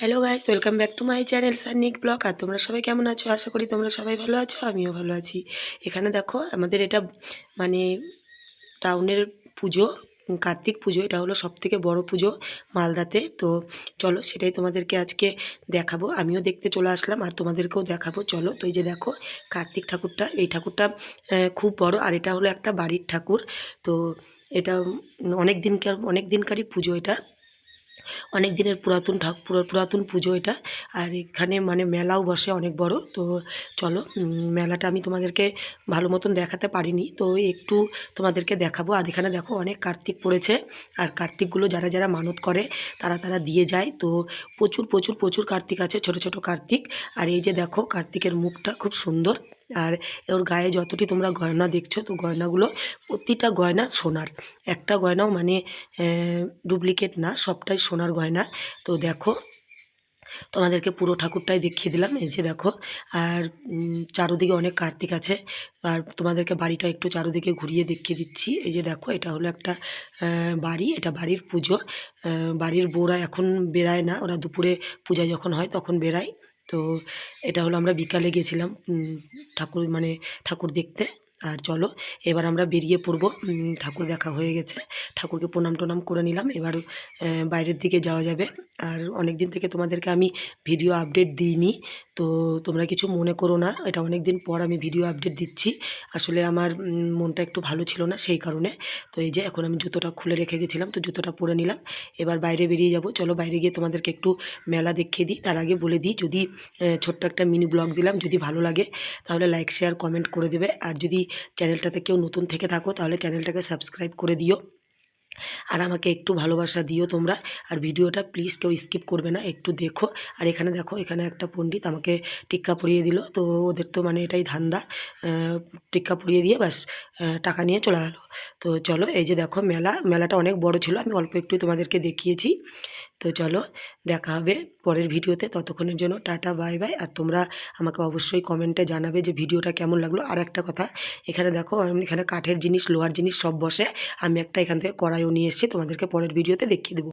Hello guys welcome back to my channel Sanik blog আর তোমরা সবাই কেমন আছো? আশা করি তোমরা সবাই ভালো আছো, আমিও ভালো আছি। এখানে দেখো, আমাদের এটা মানে টাউনের পুজো কার্তিক পুজো, এটা হলো সব থেকে বড়ো পুজো মালদাতে। তো চলো, সেটাই তোমাদেরকে আজকে দেখাবো। আমিও দেখতে চলে আসলাম, আর তোমাদেরকেও দেখাবো। চলো, তো এই যে দেখো, কার্তিক ঠাকুরটা, এই ঠাকুরটা খুব বড়, আর এটা হলো একটা বাড়ির ঠাকুর। তো এটা অনেক দিনকার, অনেক দিনকারই পুজো এটা। অনেক দিনের পুরাতন ঠাকুর পুরাতন পুজো এটা। আর এখানে মানে মেলাও বসে অনেক বড়। তো চলো মেলাটা আমি তোমাদেরকে ভালো মতন দেখাতে পারিনি। তো একটু তোমাদেরকে দেখাবো। আর এখানে দেখো অনেক কার্তিক পড়েছে। আর কার্তিকগুলো যারা যারা মানত করে, তারা তারা দিয়ে যায়। তো প্রচুর প্রচুর প্রচুর কার্তিক আছে, ছোট ছোট কার্তিক। আর এই যে দেখো, কার্তিকের মুখটা খুব সুন্দর। আর ওর গায়ে যতটি তোমরা গয়না দেখছ, তো গয়নাগুলো প্রতিটা গয়না সোনার। একটা গয়নাও মানে ডুপ্লিকেট না, সবটাই সোনার গয়না। তো দেখো, তোমাদেরকে পুরো ঠাকুরটাই দেখিয়ে দিলাম, এই যে দেখো। আর চারোদিকে অনেক কার্তিক আছে। আর তোমাদেরকে বাড়িটা একটু চারোদিকে ঘুরিয়ে দেখিয়ে দিচ্ছি। এই যে দেখো, এটা হলো একটা বাড়ি, এটা বাড়ির পুজো। বাড়ির বউরা এখন বেরায় না, ওরা দুপুরে পূজা যখন হয় তখন বেরায় তো এটা হলো আমরা বিকালে গেছিলাম ঠাকুর মানে ঠাকুর দেখতে। আর চলো, এবার আমরা বেরিয়ে পড়ব। ঠাকুর দেখা হয়ে গেছে। ঠাকুরকে প্রণাম টনাম করে নিলাম। এবার বাইরের দিকে যাওয়া যাবে। আর অনেক দিন থেকে তোমাদেরকে আমি ভিডিও আপডেট দিইনি। তো তোমরা কিছু মনে করো না, এটা অনেক দিন পর আমি ভিডিও আপডেট দিচ্ছি। আসলে আমার মনটা একটু ভালো ছিল না সেই কারণে। তো এই যে এখন আমি জুতোটা খুলে রেখে গেছিলাম, তো জুতোটা পরে নিলাম। এবার বাইরে বেরিয়ে যাব। চলো বাইরে গিয়ে তোমাদেরকে একটু মেলা দেখিয়ে দিই। তার আগে বলে দিই, যদি ছোট্ট একটা মিনি ব্লগ দিলাম, যদি ভালো লাগে, তাহলে লাইক শেয়ার কমেন্ট করে দেবে। আর যদি চ্যানেলটাতে কেউ নতুন থেকে থাকো, তাহলে চ্যানেলটাকে সাবস্ক্রাইব করে দিও। আর আমাকে একটু ভালোবাসা দিও তোমরা। আর ভিডিওটা প্লিজ কেউ স্কিপ করবে না, একটু দেখো। আর এখানে দেখো, এখানে একটা পণ্ডিত আমাকে টিক্কা পরিয়ে দিল। তো ওদের তো মানে এটাই ধান্দা টিক্কা পরিয়ে দিয়ে ব্যাস টাকা নিয়ে চলে গেলো। তো চলো, এই যে দেখো মেলা, মেলাটা অনেক বড় ছিল, আমি অল্প একটু তোমাদেরকে দেখিয়েছি। তো চলো, দেখা হবে পরের ভিডিওতে, ততক্ষণের জন্য টাটা, বাই বাই। আর তোমরা আমাকে অবশ্যই কমেন্টে জানাবে যে ভিডিওটা কেমন লাগল। আর একটা কথা, এখানে দেখো আমি এখানে কাঠের জিনিস, লোহার জিনিস সব বসে, আমি একটা এখান থেকে কড়াইও নিয়ে এসেছি, তোমাদেরকে পরের ভিডিওতে দেখিয়ে দেবো।